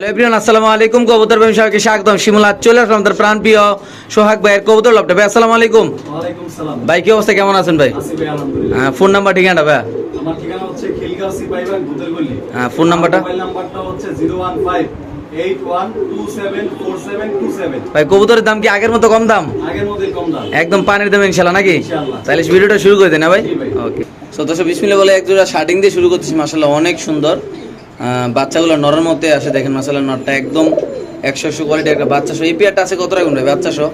Hello everyone আসসালামু আলাইকুম। কবুতর ব্যবসায়কে স্বাগতম। শিমুলা চলে আসলাম আমাদের প্রাণ প্রিয় সোহাগ ভাইয়ের কবুতর লপটা। ভাই আসসালামু আলাইকুম। ভাই কি অবস্থা? কেমন আছেন ভাই? হ্যাঁ, ফোন নাম্বার ঠিকানা ভাই হ্যাঁ, ফোন নাম্বারটা? মোবাইল নাম্বারটা হচ্ছে 015 81274727 ভাই কবুতরের দাম কি আগের মতো কম দাম? একদম পানির দাম ইনশাল্লাহ নাকি? তাহলে ভিডিওটা শুরু করে দেন ভাই। ওকে সদস্য বিসমিল্লাহ বলে একজোড়া শার্টিং দিয়ে শুরু করতেছি। মাসাল্লাহ অনেক সুন্দর। বাচ্চাগুলো নরের মধ্যে আসে দেখেন মাসাল্লাহ নটটা একদম একশো একশো কোয়ালিটি একটা বাচ্চা সহ। এই পেয়ারটা আছে কত রাখুন ভাই বাচ্চা সহ?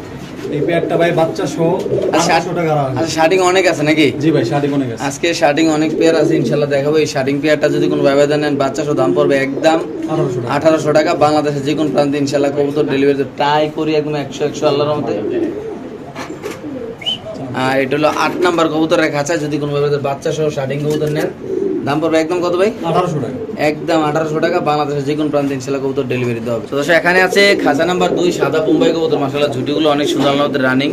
এই পেয়ারটা ভাই বাচ্চা সহ আচ্ছা 800 টাকা আচ্ছা শার্টিং অনেক আছে নাকি? জি ভাই আজকে শার্টিং অনেক পেয়ার আছে ইনশাল্লাহ দেখাবো। এই শার্টিং পেয়ারটা যদি কোনো ব্যবধান নেন বাচ্চা সহ দাম পড়বে একদম আঠারোশো টাকা। বাংলাদেশের যে কোনো প্রান্তে ইনশাল্লাহ কবুতর ডেলিভারি ট্রাই করি একদম একশো একশো আল্লাহর মধ্যে আর এটা হলো আট নাম্বার কবুতরের খাঁচা যদি কোনো বাচ্চা সহ শার্টিং কবুতর নেন দাম পড়বে একদম কত ভাই? 1800 টাকা। একদম আঠারোশো টাকা বাংলাদেশের যে কোনো প্রান্তে ইনশাল্লাহ কবুতর ডেলিভারি দেওয়া হবে। তো এখানে আছে খাঁচা নাম্বার দুই সাদা মুম্বাই কবুতর। মাসাল্লাহ ঝুটিগুলো অনেক সুন্দর মধ্যে রানিং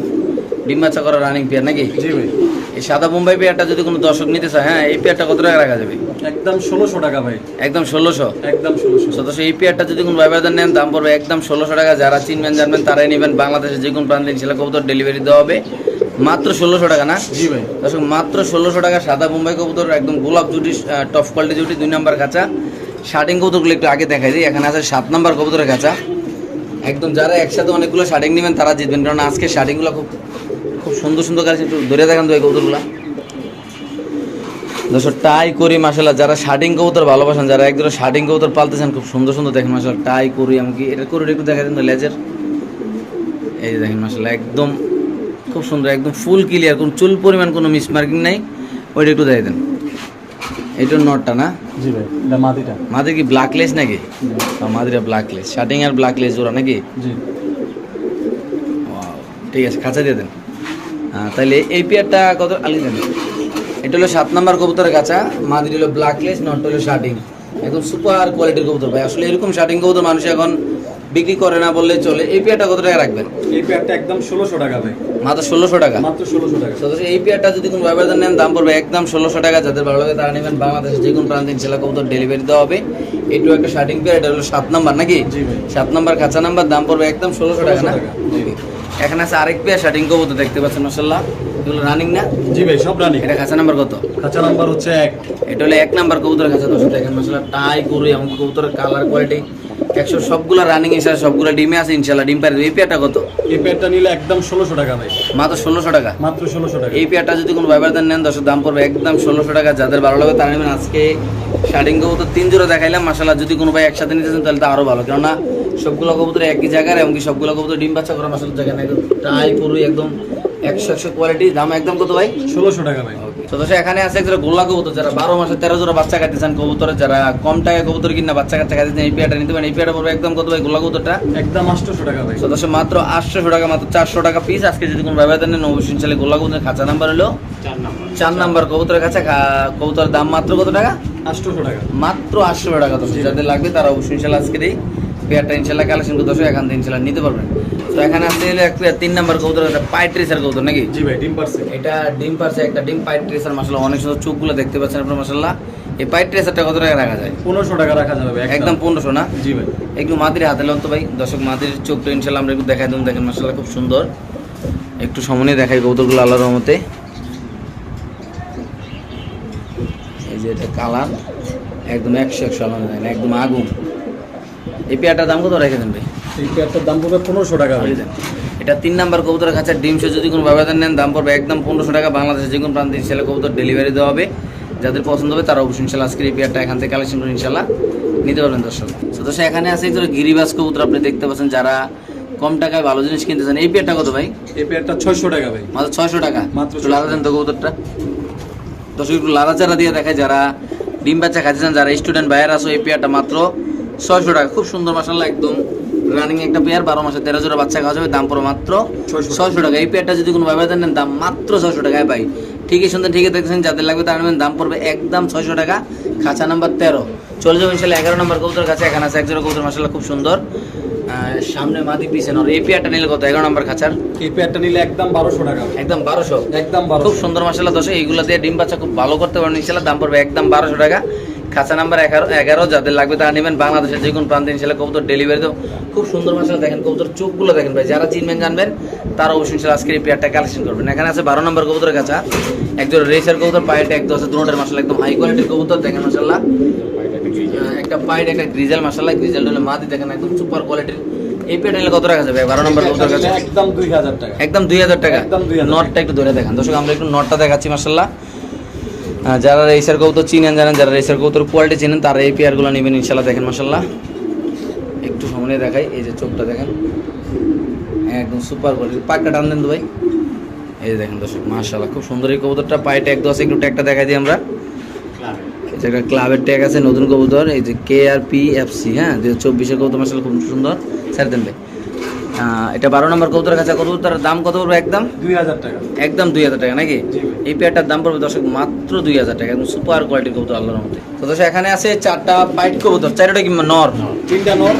ডিম বাচ্চা করা রানিং পেয়ার নাকি? জি ভাই। এই সাদা মুম্বাই পেয়ারটা যদি কোনো দর্শক নিতে চায় হ্যাঁ এই পেয়ারটা কত টাকা রাখা যাবে? একদম ষোলোশো টাকা ভাই। একদম ষোলোশো? একদম 1600 সদস্য এই পেয়ারটা যদি কোনো ব্যবহার নেন দাম পড়বে একদম ষোলোশো টাকা। যারা চিনবেন জানবেন তারাই নেবেন বাংলাদেশের যে কোনো প্রান্তে ইনশাল্লাহ কবুতর ডেলিভারি দেওয়া হবে। মাত্র ষোলোশো টাকা না? জি ভাই। দর্শক মাত্র ষোলোশো টাকা সাদা মুম্বাই কবুতর একদম গোলাপ জুটি টপ কোয়ালিটি জুটি দুই নাম্বার কাঁচা শার্টিং কবুতরগুলো একটু আগে দেখাই দিই এখানে আছে সাত নাম্বার কবুতরের কাঁচা একদম যারা একসাথে অনেকগুলো শার্টিং নেবেন তারা জিতবেন। কারণ আজকে শার্টিংগুলো খুব খুব সুন্দর সুন্দর কাছে একটু ধরে দেখান তো এই কবুতরগুলো। দর্শক টাই করি মাসাল্লাহ যারা শার্টিং কবুতর ভালোবাসেন যারা একদম শার্টিং কবুতর পালতেছেন খুব সুন্দর সুন্দর দেখেন মাসাল্লাহ টাই করি এমনকি এটা করে একটু দেখা দেন লেজের। এই দেখেন মাসাল্লাহ একদম খুব সুন্দর একদম ফুল ক্লিয়ার কোন চুল পরিমাণ কোনো মিস মার্কিং নাই। ওইটা একটু দেখে দেন। এইটা নটটা না? জি ভাই এটা মাটিটা। মাদের কি ব্ল্যাক লেস নাকি মাদিরা ব্ল্যাক লেস শার্টিং আর ব্ল্যাক লেস ওরা নাকি? জি। ঠিক আছে খাঁচা দিয়ে দেন। হ্যাঁ, তাহলে এই পেয়ারটা কত? আলি দেন। এটা হলো সাত নাম্বার কবুতরের কাঁচা মাদির হলো ব্ল্যাক লেস নট হলো শার্টিং একদম সুপার কোয়ালিটির কবুতর ভাই। আসলে এরকম শার্টিং কবুতর মানুষ এখন বিক্রি করে না বললে চলে। এই পেয়ারটা কত টাকা রাখবেন? এই পেয়ারটা একদম 1600 টাকা ভাই। মাত্র ষোলোশো টাকা? মাত্র 1600 টাকা। সদস্য এই পেয়ারটা যদি কোনো ব্যবধান নেন দাম পড়বে একদম ষোলোশো টাকা। যাদের ভালো লাগে তারা নেবেন। বাংলাদেশের যে কোনো প্রান্তে ইনশাল্লাহ কবুতর ডেলিভারি দেওয়া হবে। এটু একটা শার্টিং পেয়ার এটা হলো সাত নাম্বার নাকি? সাত নাম্বার কাঁচা নাম্বার দাম পড়বে একদম ষোলোশো টাকা না? 1600 এখানে আছে আরেক পেয়ার শার্টিং কবুতর দেখতে পাচ্ছেন মাসাল্লাহ এগুলো রানিং না? জি ভাই সব রানি এটা কাঁচা নাম্বার কত? খাঁচা নাম্বার হচ্ছে এক। এটা হলো এক নাম্বার কবুতরের কাছে দর্শক দেখেন মাসাল্লাহ টাই গরু এমন কবুতরের কালার কোয়ালিটি একশো সবগুলো রানিং হিসাবে সবগুলো ডিমে আছে ইনশাল্লাহ। ডিম পারে এই পেয়ারটা কত? এই পেয়ারটা নিলে একদম 1600 টাকা ভাই। মাত্র ষোলোশো টাকা? মাত্র 1600 টাকা। এই পেয়ারটা যদি কোনো ব্যবধান নেন দশের দাম পড়বে একদম ষোলোশো টাকা। যাদের ভালো লাগে তারা নেবেন। আজকে শার্টিং কবুতর তিন জোড়া দেখাইলাম। মাসাল্লাহ যদি কোনো ভাই একসাথে নিতে চান তাহলে তো আরও ভালো। কেননা সবগুলো কবুতর একই জায়গার এমনকি সবগুলো কবুতর ডিম বাচ্চা করা মাসাল জায়গা না একদম টাই পুরোই একদম। একশো একশো কোয়ালিটি দাম একদম কত ভাই? ষোলোশো টাকা ভাই। তো এখানে আছে একটা গোল্লা কবুতর যারা বারো মাসে তেরো জোড়া বাচ্চা খাইতে চান কবুতর যারা কম টাকায় কবুতর কিনা বাচ্চা কাচ্চা খাইতে চান এই পেয়ারটা নিতে পারেন। এই পেয়ারটা পড়বে একদম কত ভাই গোল্লা কবুতরটা? একদম 800 টাকা ভাই। সদস্য মাত্র আটশো টাকা মাত্র চারশো টাকা পিস আজকে যদি কোনো ব্যবধান নেন অবশ্যই চালে গোল্লা কবুতরের খাঁচা নাম্বার হলো চার নাম্বার কবুতরের কাছে কবুতরের দাম মাত্র কত টাকা? 800 টাকা। মাত্র আটশো টাকা তো যাদের লাগবে তারা অবশ্যই ইনশাল্লাহ আজকে এই পেয়ারটা ইনশাল্লাহ কালেকশন করতে আসবে এখান থেকে ইনশাল্লাহ নিতে পারবেন। তো এখানে আসতে গেলে এক পেয়ার তিন নাম্বার কবুতর একটা পাইট ট্রেসার কবুতর নাকি? জি ভাই ডিম পারছে। এটা ডিম পারছে একটা ডিম পাইট ট্রেসার মাসাল্লাহ অনেক সুন্দর চোখগুলো দেখতে পাচ্ছেন আপনার মাসাল্লাহ এই পাইট ট্রেসারটা কত টাকা রাখা যায়? পনেরোশো টাকা রাখা যাবে একদম পনেরোশো না? জি ভাই। একটু মাদির হাতে লন তো ভাই। দর্শক মাদির চোখটা ইনশাল্লাহ আমরা একটু দেখাই দেবো দেখেন মাসাল্লাহ খুব সুন্দর। একটু সমনে দেখাই কবুতরগুলো আল্লাহর রহমতে। এই যে এটা কালার একদম একশো একশো আলাদা একদম আগুন। এই পেয়ারটার দাম কত রেখে দেন ভাই? এই পেয়ারটার দাম পড়বে 1500 টাকা ভাই। এটা তিন নাম্বার কবুতরের কাছে ডিমশো যদি কোনো ব্যবধান নেন দাম পড়বে একদম পনেরোশো টাকা। বাংলাদেশের যে কোনো প্রান্তে ইনশাল্লাহ কবুতর ডেলিভারি দেওয়া হবে। যাদের পছন্দ হবে তারা অবশ্যই ইনশাল্লাহ আজকের এই পেয়ারটা এখান থেকে কালেকশন করে ইনশাল্লাহ নিতে পারবেন দর্শক। তো দর্শক এখানে আছে একজন গিরিবাস কবুতর আপনি দেখতে পাচ্ছেন যারা কম টাকায় ভালো জিনিস কিনতে চান। এই পেয়ারটা কত ভাই? এই পেয়ারটা 600 টাকা ভাই। মাত্র ছয়শো টাকা। মাত্র লালা দেন তো কবুতরটা। দর্শক একটু লালা চারা দিয়ে দেখায় যারা ডিম বাচ্চা চান যারা স্টুডেন্ট বাইরে আসো এই পেয়ারটা মাত্র ছয়শো টাকা। খুব সুন্দর মাসাল্লাহ একদম রানিং একটা পেয়ার বারো মাসে তেরো জোড়া বাচ্চা খাওয়া যাবে দাম পড়ো মাত্র 600 ছয়শো টাকা। এই পেয়ারটা যদি কোনো ব্যবহার নেন দাম মাত্র ছয়শো টাকায় পাই। ঠিকই সুন্দর ঠিকই দেখছেন যাদের লাগবে তার নেবেন দাম পড়বে একদম ছয়শো টাকা। খাঁচা নাম্বার তেরো। চলে যাব ইনশাল্লাহ এগারো নম্বর কবুতর কাছে এখানে আছে একজোড়া কবুতর মাসাল্লাহ খুব সুন্দর। সামনে মাদি পিছনে আর এই পেয়ারটা নিলে কত? এগারো নম্বর খাঁচার? এই পেয়ারটা নিলে একদম 1200 টাকা। একদম বারোশো? একদম খুব সুন্দর মশলা দশে এইগুলো দিয়ে ডিম বাচ্চা খুব ভালো করতে পারেন ইনশাল্লাহ দাম পড়বে একদম বারোশো টাকা। খাঁচা নাম্বার এগারো এগারো যাদের লাগবে তারা নেবেন বাংলাদেশের যে কোনো প্রান্তে। ইনশাল্লাহ কবুতর ডেলিভারি দেবো খুব সুন্দর মাসাল দেখেন কবুতর চোখগুলো দেখেন ভাই যারা চিনবেন জানবেন তারা অবশ্যই ইনশাল্লাহ আজকের এই পেয়ারটা কালেকশন করবেন। এখানে আছে বারো নম্বর কবুতরের কাছা একজন রেসার কবুতর পায়েটা একদম আছে দুটোর মাসাল একদম হাই কোয়ালিটির কবুতর দেখেন মাসাল্লাহ। একটা পাইট একটা গ্রিজেল মাসাল্লাহ গ্রিজেল হলে মাদি দেখেন একদম সুপার কোয়ালিটির এই পেয়ারটা নিলে কত টাকা যাবে বারো নম্বর কবুতর কাছে একদম দুই হাজার টাকা। একদম দুই হাজার টাকা। নটটা একটু ধরে দেখান। দর্শক আমরা একটু নটটা দেখাচ্ছি মার্শাল্লাহ যারা রেসার কৌতো চিনেন জানেন যারা রেসার কৌতোর কোয়ালিটি চিনেন তারা এই পেয়ারগুলো নেবেন ইনশাল্লাহ দেখেন মার্শাল্লাহ একটু সামনে দেখাই এই যে চোখটা দেখেন। একদম সুপার কোয়ালিটি পাকটা টান দেন তো ভাই। এই যে দেখেন দর্শক মার্শাল্লাহ খুব সুন্দর এই কবুতরটা। পায়েটা একদম আছে একটু ট্যাগটা দেখাই দিই আমরা। এই যে একটা ক্লাবের ট্যাগ আছে নতুন কবুতর। এই যে কে আর পি এফ সি হ্যাঁ দু হাজার চব্বিশের কবুতর মার্শাল্লাহ খুব সুন্দর। স্যার দেন ভাই। এটা বারো নম্বর কবুতরের কাছে কবুতর দাম কত পড়বে একদম? দুই হাজার টাকা। একদম দুই হাজার টাকা নাকি? এই পেয়ারটার দাম পড়বে দর্শক মাত্র দুই হাজার টাকা একদম সুপার কোয়ালিটির কবুতর আল্লাহর মধ্যে তো দর্শক এখানে আছে চারটা পাইট কবুতর চারটা কিংবা নর? তিনটা নর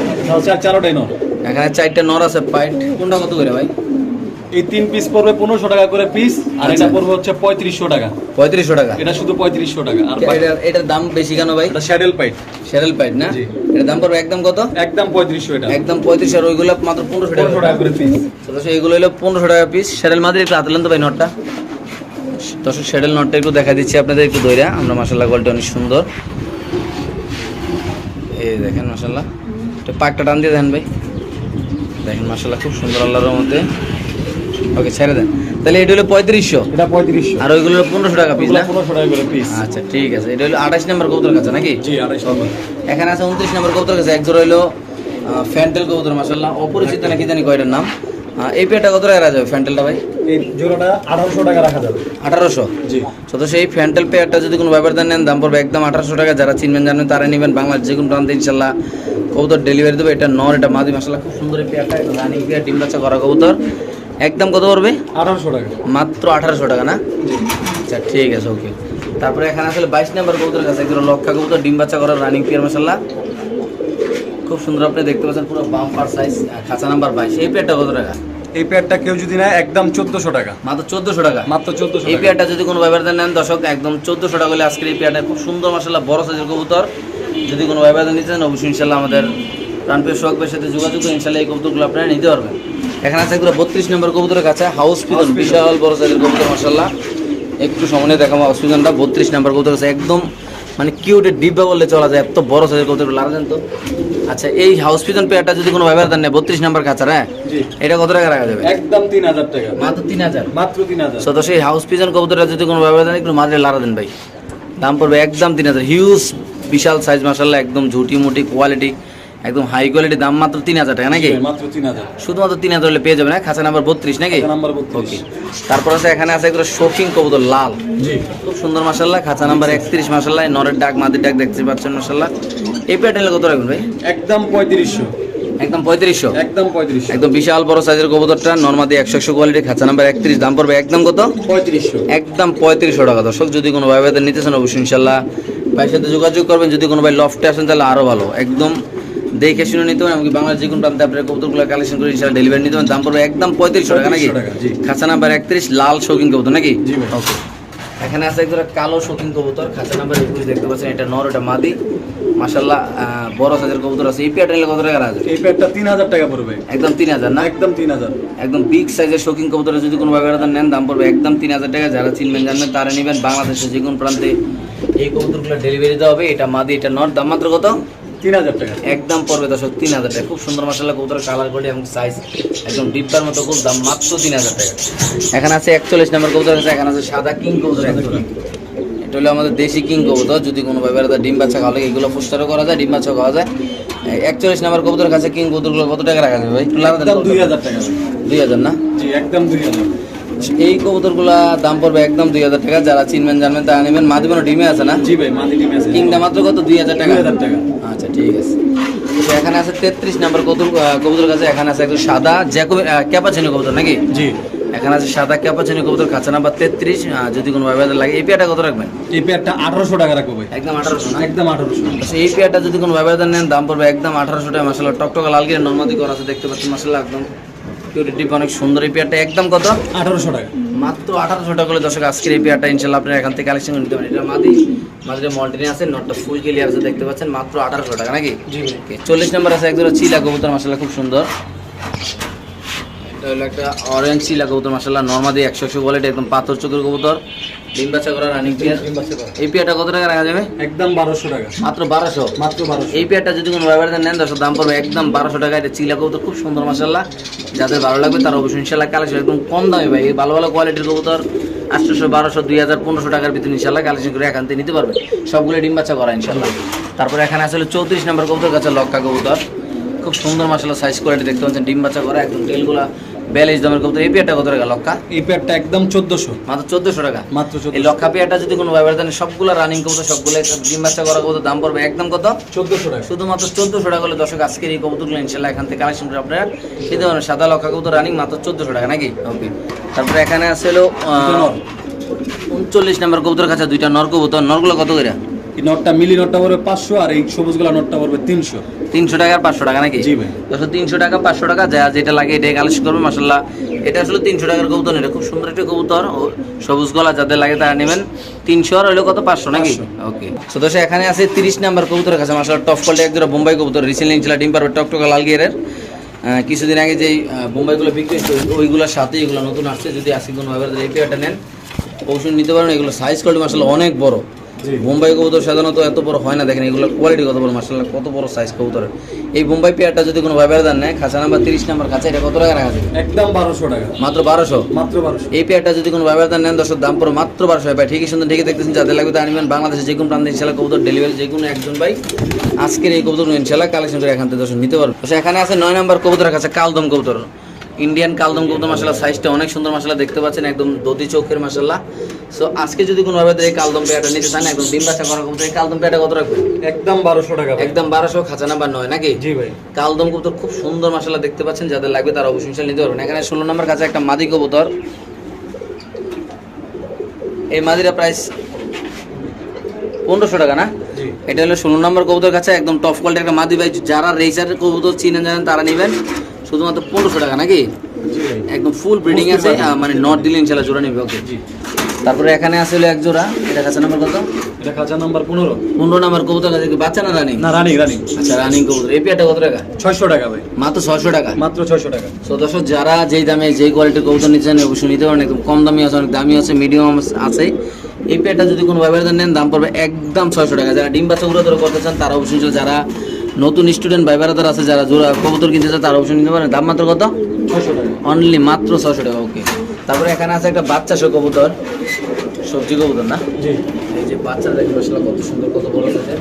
চারোটাই নর। এখানে চারটা নর আছে পাইট। কোনটা কত করে ভাই? এই তিন পিস পড়বে পনেরোশো টাকা করে পিস আর আচ্ছা। এটা পড়বে হচ্ছে পঁয়ত্রিশশো টাকা। পঁয়ত্রিশশো টাকা। এটা শুধু পঁয়ত্রিশশো টাকা আর এটার দাম বেশি কেন ভাই? এটা স্যাডেল পাইট সেরেল পাইট না। এটার দাম পড়বে একদম কত? একদম পঁয়ত্রিশশো এটা। একদম পঁয়ত্রিশ আর ওইগুলো মাত্র পনেরোশো টাকা। করে পিস এগুলো হলো পনেরোশো টাকা পিস সেরেল মাদের একটু হাতলেন তো ভাই নটটা। দর্শক সেরেল নটটা একটু দেখা দিচ্ছি আপনাদের একটু দইরা আমরা মাসাল্লাহ কোয়ালিটি অনেক সুন্দর। এই দেখেন একটু পাকটা টান দিয়ে দেন ভাই। দেখেন মাসাল্লাহ খুব সুন্দর আল্লাহর মধ্যে ওকে ছেড়ে দেন। তাহলে এটা হলো পঁয়ত্রিশশো। এটা পঁয়ত্রিশশো। আর ওইগুলো পনেরোশো টাকা পিস না? পনেরোশো টাকা করে পিস আচ্ছা ঠিক আছে। এটা হলো আঠাশ নম্বর কবুতর কাছে নাকি? জি এখানে আছে উনত্রিশ নম্বর কবুতর কাছে। এক জোড়া হইল ফ্যান্টেল কবুতর মাসাল্লাহ অপরিচিত নাকি জানি কয়টার নাম। এই পেয়ারটা কত টাকা রাখা যাবে ফ্যান্টেলটা ভাই? এই জোড়াটা আঠারোশো টাকা রাখা যাবে। আঠারোশো? জি। তো সেই ফ্যান্টেল পেয়ারটা যদি কোনো ব্যাপার দেন নেন দাম পড়বে একদম আঠারোশো টাকা। যারা চিনবেন তারা নেবেন। বাংলার যে কোনো প্রান্তে ইনশাল্লাহ কবুতর ডেলিভারি দেবে। এটা নর এটা মাদি মাসাল্লাহ খুব সুন্দর পেয়ারটা। এটা রানিং পেয়ার ডিম বাচ্চা করা কবুতর। একদম কত পড়বে? আঠারোশো টাকা। মাত্র আঠারোশো টাকা না? আচ্ছা ঠিক আছে ওকে তারপরে এখানে আসলে বাইশ নম্বর কবুতর কাছে একজন লক্ষা কবুতর ডিম বাচ্চা করার রানিং পেয়ার মাসাল্লাহ খুব সুন্দর আপনি দেখতে পাচ্ছেন পুরো বাম্পার সাইজ খাঁচা নাম্বার বাইশ। এই পেয়ারটা কত টাকা? এই প্যাডটা কেউ যদি নেয় একদম চোদ্দশো টাকা। মাত্র চোদ্দশো টাকা? মাত্র চোদ্দশো এই পেয়ারটা যদি কোনো ব্যবহার নেন দর্শক একদম চোদ্দশো টাকা হলে আজকের এই পেয়ারটা খুব সুন্দর মাসাল্লাহ বড় সাইজের কবুতর। যদি কোনো ব্যবহার নিতে চান অবশ্যই ইনশাল্লাহ আমাদের প্রাণপ্রিয় সোহাগের সাথে যোগাযোগ করে ইনশাল্লাহ এই কবুতরগুলো আপনারা নিতে পারবেন। এখানে আছে এগুলো বত্রিশ নম্বর কবুতরের কাছে হাউস পিজন বিশাল বড় সাইজের কবুতর মাসাল্লাহ একটু সামনে দেখাবো হাউস পিজনটা বত্রিশ নম্বর কবুতর কাছে একদম মানে কিউটের ডিব্বা বললে চলা যায় এত বড় সাইজের কবুতর লাগাছেন তো। আচ্ছা এই হাউস পিজন পেয়ারটা যদি কোনো ব্যবহার দেন বত্রিশ নম্বর কাছে হ্যাঁ? এটা কত টাকা রাখা যাবে? একদম তিন হাজার টাকা। মাত্র তিন হাজার? মাত্র তিন হাজার। তো সেই হাউস পিজন কবুতরটা যদি কোনো ব্যবহার দেন একটু মাঝে লাড়া দেন ভাই। দাম পড়বে একদম তিন হাজার। হিউজ বিশাল সাইজ মাসাল্লাহ একদম ঝুটি মুটি কোয়ালিটি একদম হাই কোয়ালিটি দাম মাত্র তিন হাজার টাকা নাকি? মাত্র তিন হাজার। শুধুমাত্র তিন হাজার হলে পেয়ে যাবেন। হ্যাঁ খাঁচা নাম্বার বত্রিশ নাকি? নাম্বার ওকে তারপর আছে এখানে আছে একটা শৌখিন কবুতর লাল। খুব সুন্দর মাসাল্লাহ খাঁচা নাম্বার একত্রিশ মাসাল্লাহ নরের ডাক মাদির ডাক দেখতে পাচ্ছেন মাসাল্লাহ এই প্যাটার্নে কত রাখবেন ভাই? একদম পঁয়ত্রিশশো। একদম পঁয়ত্রিশশো? একদম পঁয়ত্রিশশো। একদম বিশাল বড় সাইজের কবুতরটা নর্মাদি একশো একশো কোয়ালিটি খাঁচা নাম্বার একত্রিশ দাম পড়বে একদম কত? পঁয়ত্রিশশো। একদম পঁয়ত্রিশশো টাকা। দর্শক যদি কোনো ভাই ভাইদের নিতে চান অবশ্যই ইনশাল্লাহ ভাইয়ের সাথে যোগাযোগ করবেন। যদি কোনো ভাই লফটে আসেন তাহলে আরও ভালো। একদম দেখে শুনে নিতে হবে এমনকি বাংলার যে কোনো প্রান্তে আপনার কবুতরগুলো কালেকশন করে ইনশাল্লাহ ডেলিভারি নিতে হবে দাম পড়বে একদম পঁয়ত্রিশশো টাকা নাকি? 3500 টাকা, জি। খাঁচা নাম্বার একত্রিশ লাল শৌখিন কবুতর নাকি? এখানে আছে একজোড়া কালো শৌখিন কবুতর খাঁচা নাম্বার একুশ দেখতে পাচ্ছেন এটা নর এটা মাদি। মাসাল্লাহ বড় সাইজের কবুতর আছে। এই প্যাটার্নে কত টাকা আছে এই প্যাডটা তিন হাজার টাকা পড়বে। একদম তিন হাজার না? একদম তিন হাজার। একদম বিগ সাইজের শৌখিন কবুতরে যদি কোনো ব্যবহার নেন দাম পড়বে একদম তিন হাজার টাকা। যারা চিনবেন জানবেন তারা নেবেন। বাংলাদেশের যে কোনো প্রান্তে এই কবুতরগুলো ডেলিভারি দেওয়া হবে। এটা মাদি এটা নট দাম মাত্র কত? তিন হাজার টাকা। একদম পড়বে দর্শক তিন হাজার টাকা। খুব সুন্দর মশলা কবুতরের কালার কোয়ালিটি এবং সাইজ একদম ডিব্বার মতো খুব দাম মাত্র তিন হাজার টাকা। এখানে আছে একচল্লিশ নম্বর কবুতর আছে এখানে আছে সাদা কিং কবুতর এটা হলো আমাদের দেশি কিং কবুতর যদি কোনো ব্যবহার ডিম বাচ্চা খাওয়া লাগে এগুলো ফুস্টারও করা যায় ডিম বাচ্চা খাওয়া যায়। একচল্লিশ নম্বর কবুতরের কাছে কিং কবুতরগুলো কত টাকা রাখা যাবে ভাই? দুই হাজার টাকা। দুই হাজার না? জি একদম দুই হাজার। এই কবুতরগুলা দাম পড়বে একদম দুই হাজার টাকা। যারা চিনবেন জানবেন তারা নেবেন। মাদিবানো ডিমে আছে না? জি ভাই মাদি ডিম আছে। কিংটা মাত্র কত? দুই হাজার টাকা। 2000 টাকা। আচ্ছা ঠিক আছে। তো এখানে আছে তেত্রিশ নাম্বার কবুতর কবুতর কাছে। এখানে আছে একটু সাদা জ্যাকো ক্যাপাচিনি কবুতর নাকি? জি। এখানে আছে সাদা ক্যাপাচিনি কবুতর খাঁচা নাম্বার তেত্রিশ। যদি কোনো ব্যবহার লাগে এই পেয়ারটা কত রাখবেন? এই প্যাডটা আঠারোশো টাকা রাখব ভাই। একদম আঠারোশো একদম আঠারোশো। আচ্ছা, এই পেয়ারটা যদি কোনো ব্যবহার নেন দাম পড়বে একদম আঠারোশো টাকা। মশলা টকটকা লাল গিয়ে নর্মাদি করা আছে দেখতে পাচ্ছেন মশলা একদম অনেক সুন্দর। এই পেয়ারটা একদম কত? আঠারোশো টাকা। মাত্র আঠারোশো টাকা করে দর্শক আজকের এই পেয়ারটা ইনশাল্লাহ আপনারা এখান থেকে কালেকশন নিতে পারেন। এটা মাদি মাঝে মল্টিনি আছে নটটা ফুল ক্লিয়ার আছে দেখতে পাচ্ছেন মাত্র আঠারোশো টাকা নাকি? চল্লিশ নম্বর আছে একজোড়া চিলা কবুতর খুব সুন্দর। এটা হলো একটা অরেঞ্জ চিলা কবুতর মাসাল্লাহ নর্মাদি একশো একদম পাথর চোখের কবুতর। ডিম বাচ্চা করা রানিং পেয়ার। এই পেয়ারটা কত টাকা রাখা যাবে? একদম বারোশো টাকা। মাত্র বারোশো? মাত্র বারোশো। এই পেয়ারটা যদি কোনো ব্যবহার নেন দশ দাম পড়বে একদম বারোশো টাকা। এটা চিলা কবুতর খুব সুন্দর মাসাল্লাহ যাদের ভালো লাগবে তারা অবশ্যই ইনশাল্লাহ কালেকশন একদম কম দামে ভাই ভালো ভালো কোয়ালিটির কবুতর আটশোশো বারোশো দুই হাজার পনেরোশো টাকার ভিতরে ইনশাল্লাহ কালেকশন করে এখান থেকে নিতে পারবে। সবগুলো ডিম বাচ্চা করা ইনশাল্লাহ তারপরে এখানে আসলে চৌত্রিশ নম্বর কবুতর কাছে লক্কা কবুতর। খুব সুন্দর মাসাল্লাহ সাইজ কোয়ালিটি দেখতে পাচ্ছেন। ডিম বাচ্চা করা একদম তেলগুলা বিয়াল্লিশ দামের কবুতর এই পেয়ারটা কত টাকা লক্কা এই প্যাডটা একদম চোদ্দশো। মাত্র চোদ্দশো টাকা? মাত্র এই লক্ষা পেয়ারটা যদি কোনো ব্যবহার দেন সবগুলো রানিং কবুতর সবগুলো ডিম বাচ্চা করা কবুতর দাম পড়বে একদম কত? চোদ্দশো টাকা। শুধুমাত্র চোদ্দশো টাকা হলে দর্শক আজকের এই কবুতরগুলো ইনশাল্লাহ এখান থেকে কালেকশন করে আপনারা খেতে পারেন সাদা লক্ষা কবুতর রানিং মাত্র চোদ্দশো টাকা নাকি? ওকে। তারপরে এখানে আছে হলো উনচল্লিশ নম্বর কবুতর কাছে দুইটা নর কবুতর। নরগুলো কত করে? এই নটটা মিলি নটটা পড়বে পাঁচশো আর এই সবুজগুলা নটটা পড়বে তিনশো। তিনশো টাকা আর পাঁচশো টাকা নাকি? জি ভাই। দশ তিনশো টাকা পাঁচশো টাকা যা যেটা লাগে এটাই কালেকশন করবে মাসাল্লাহ এটা আসলে তিনশো টাকার কবুতর এটা খুব সুন্দর একটা কবুতর। সবুজ গলা যাদের লাগে তারা নেবেন। তিনশো আর হলো কত? পাঁচশো নাকি? ওকে। তো দশ এখানে আছে তিরিশ নাম্বার কবুতরের কাছে মাসাল্লাহ টপ কোয়ালিটি একজোড়া বোম্বাই কবুতর রিসেন্টলি ইনশাল্লাহ ডিম পারবে টকটকা লাল গিয়ারের। কিছুদিন আগে যে বোম্বাইগুলো বিক্রি হচ্ছে ওইগুলোর সাথে এগুলো নতুন আসছে। যদি আজকে কোনো ব্যবহার এই পেয়ারটা নেন অবশ্যই নিতে পারেন। এগুলো সাইজ কোয়ালিটি মাসাল্লাহ অনেক বড়। বোম্বাই কবুতর সাধারণত এত বড় হয় না দেখেন এগুলোর কোয়ালিটি কত বড় মাসাল্লাহ কত বড় সাইজ কবুতরের। এই বোম্বাই পেয়ারটা যদি কোনো ব্যবহার দেন নেয় খাঁচা নাম্বার তিরিশ নাম্বার খাঁচা এটা কত টাকা রাখা যাবে একদম বারোশো টাকা। মাত্র বারোশো? মাত্র বারোশো। এই পেয়ারটা যদি কোনো ব্যবহার নেন দশের দাম পড়ো মাত্র বারোশো ভাই ঠিকই সুন্দর ঠিকই দেখতেছেন যাদের লাগবে তা আনবেন বাংলাদেশে যে কোনো প্রান্তে ইনশাল্লাহ কবুতর ডেলিভারি যে কোনো একজন ভাই আজকের এই কবুতর ইনশাল্লাহ কালেকশন করে এখান থেকে দর্শক নিতে পারবে। এখানে আছে নয় নম্বর কবুতরের কাছে কালদম কবুতর। ইন্ডিয়ান কালদম কবুতর মাসাল্লাহ সাইজটা অনেক সুন্দর মাসাল্লাহ দেখতে পাচ্ছেন একদম দধি চোখের মাসাল্লাহ সো আজকে যদি কোনো ভাবে এই কালদম পেয়ারটা নিতে চান একদম ডিম বাচ্চা করা কবুতর এই কালদম পেয়ারটা কত রাখবে একদম বারোশো টাকা একদম বারোশো খাঁচা নাম্বার নয় নাকি? জি ভাই। কালদম কবুতর খুব সুন্দর মাসাল্লাহ দেখতে পাচ্ছেন যাদের লাগবে তারা অবশ্যই ইনশাল্লাহ নিতে পারবেন। এখানে ষোলো নম্বর কাছে একটা মাদি কবুতর। এই মাদিরা প্রাইস পনেরোশো টাকা না? এটা হলো ষোলো নম্বর কবুতর কাছে একদম টপ কোয়ালিটির একটা মাদি ভাই। যারা রেসারের কবুতর চিনে জানেন তারা নেবেন। শুধুমাত্র পনেরোশো টাকা নাকি? একদম ফুল ব্রিডিং আছে। মানে নট দিলে ইনশাল্লাহ জোড়া নিবে ওকে তারপরে এখানে আছে হলো এক জোড়া এটা কাছে নাম্বার কত? এটা খাঁচা নাম্বার পনেরো। পনেরো নম্বর কবুতর কাছে বাচ্চা না রানিং না রানিং রানিং আচ্ছা রানিং কবুতর। এই পেয়ারটা কত টাকা? ছয়শো টাকা ভাই। মাত্র ছয়শো টাকা? মাত্র ছয়শো টাকা। তো দর্শক যারা যেই দামে যেই কোয়ালিটির কবুতর নিচ্ছেন অবশ্যই নিতে পারেন। একদম কম দামি আছে অনেক দামি আছে মিডিয়াম আছে। এই পেয়ারটা যদি কোনো ব্যবহার নেন দাম পড়বে একদম ছয়শো টাকা। যারা ডিম বাচ্চা উড়ে ধরে করতে চান তারা অবশ্যই যারা নতুন স্টুডেন্ট ভাই বেড়াদার আছে যারা জোড়া কবুতর কিনতে চান তারা অবশ্যই নিতে পারেন। দাম মাত্র কত? অনলি মাত্র ছশো টাকা ওকে তারপরে এখানে আছে একটা বাচ্চা শো কবুতর। সবজি কবুতর না? এই যে বাচ্চা দেখে মশলা কত সুন্দর কত বড় আছে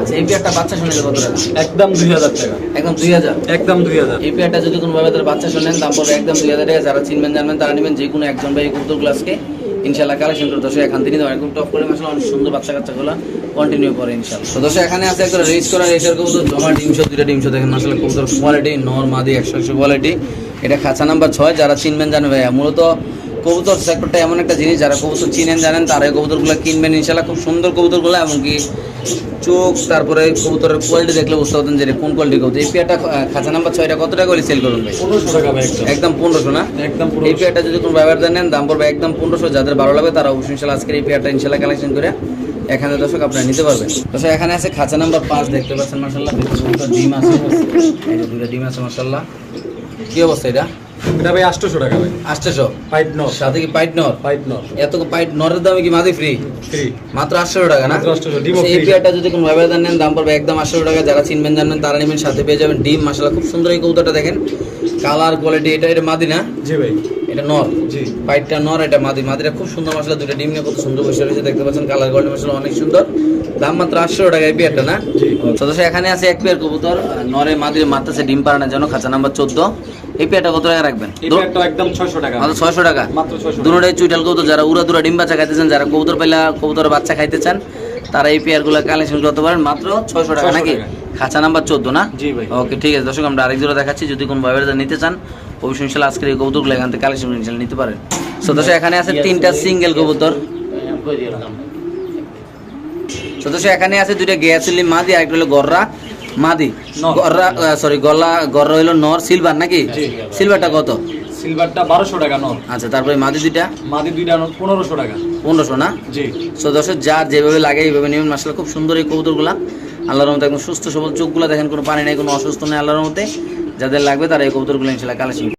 আচ্ছা এই পেয়ারটা বাচ্চা শুনে কত টাকা? একদম দুই হাজার টাকা। একদম দুই হাজার? একদম দুই হাজার। এই পেয়ারটা যদি তার বাচ্চা শোনেন দাম পড়বে একদম দুই হাজার টাকা। যারা চিনবেন জানবেন তারা নেবেন যে কোনো একজন ভাই এই কবুতর গ্লাসকে ইনশাল্লাহ কালেকশন করে দর্শক এখান থেকে নেবেন একদম টপ করে অনেক সুন্দর বাচ্চা কাচ্চাগুলো কন্টিনিউ করে ইনশাল্লাহ তো দর্শক, এখানে আছে একটা রেস করা এটার কবুতর, জমা ডিমশো দুইটা ডিমশো দেখেন আসলে কবুতর কোয়ালিটি নর মাদি একশো একশো কোয়ালিটি এটা খাঁচা নাম্বার ছয়, যারা চিনবেন জানবে মূলত কবুতর সেক্টরটা এমন একটা জিনিস যারা কবুতর চিনেন জানেন তারা এই কবুতরগুলো কিনবেন ইনশাল্লাহ খুব সুন্দর কবুতরগুলো এমনকি চোখ তারপরে কবুতরের কোয়ালিটি দেখলে বুঝতে পারতেন যে কোন কোয়ালিটি কবুতর। এই পেয়ারটা খাঁচা নাম্বার ছয়টা কত টাকা করে সেল করুন ভাই? পনেরোশো টাকা একদম। পনেরোশো না? একদম এই পেয়ারটা যদি কোনো ব্যবহার নেন দাম পড়বে একদম পনেরোশো। যাদের ভালো লাগে তারা অবশ্যই ইনশাল্লাহ আজকের এই পেয়ারটা ইনশাল্লাহ কালেকশন করে এখানে দর্শক আপনারা নিতে পারবেন। দর্শক এখানে আছে খাঁচা নাম্বার পাঁচ দেখতে পাচ্ছেন মাসাল্লাহ ডিম আছে ডিম আছে মাসাল্লাহ কি অবস্থা এটা? এটা ভাই আটশোশো টাকা ভাই। আটশোশো? পাইট নর সাথে কি পাইট নর পাইট নর এত পাইট নরের দামে কি মাঝে ফ্রি ফ্রি মাত্র আটশো টাকা না? মাত্র 800 ডিমও আচ্ছা, এই। পেয়ারটা যদি কোনো ভাবে নেন দাম পড়বে একদম আটশো টাকা। যারা চিনবেন জানবেন তারা নেবেন সাথে পেয়ে যাবেন ডিম। মশলা খুব সুন্দর এই কৌতাটা দেখেন। কালার কোয়ালিটি এটা এটা মাদি না? জি ভাই। এটা নর। জি। নর এটা মাদি খুব সুন্দর মশলা দুটো ডিম নিয়ে কত সুন্দর বসে রয়েছে দেখতে পাচ্ছেন কালার মশলা অনেক সুন্দর। দাম মাত্র আটশো টাকা এই পেয়ারটা না? সদস্য এখানে আছে এক পেয়ার কবুতর নরে মাদির মারতেছে ডিম পাড়ানোর জন্য খাঁচা নাম্বার চোদ্দ। এই পেয়ারটা কত টাকা রাখবেন? একদম ছয়শো টাকা। মাত্র ছয়শো টাকা। মাত্র দুটোটাই চুইটাল কবুতর যারা উড়া দুরা ডিম বাচ্চা খাইতে চান যারা কবুতর পাইলা কবুতরের বাচ্চা খাইতে চান তারা এই পেয়ারগুলো কালেকশন করতে পারেন মাত্র ছয়শো টাকা নাকি? খাঁচা নাম্বার চোদ্দ না? জি ভাই। ওকে ঠিক আছে দর্শক আমরা আরেক জোড়া দেখাচ্ছি যদি কোনো ভাবে নিতে চান অবশ্যই ইনশাল্লাহ আজকের এই কবুতরগুলো এখান থেকে কালেকশন ইনশাল্লাহ নিতে পারেন। সো দর্শক এখানে আছে তিনটা সিঙ্গেল কবুতর। সদস্য এখানে আছে দুইটা গ্যাসিলি মাদি হলো গররা মাদি। গররা সরি গলা গররা হলো নর সিলভার নাকি? সিলভারটা কত? সিলভারটা বারোশো টাকা নর। আচ্ছা তারপরে মাদি দুইটা? মাদি টাকা। না? জি। সো দর্শক যার যেভাবে লাগে এইভাবে নেবেন। খুব সুন্দর এই কবুতরগুলা। আল্লাহর রহমতে একদম সুস্থ সবল চোখ চোখগুলো দেখেন কোনো পানি নেই কোনো অসুস্থ নেই আল্লাহর রহমতে। যাদের লাগবে তারা এই কবুতরগুলো ইনশাল্লাহ কালেকশন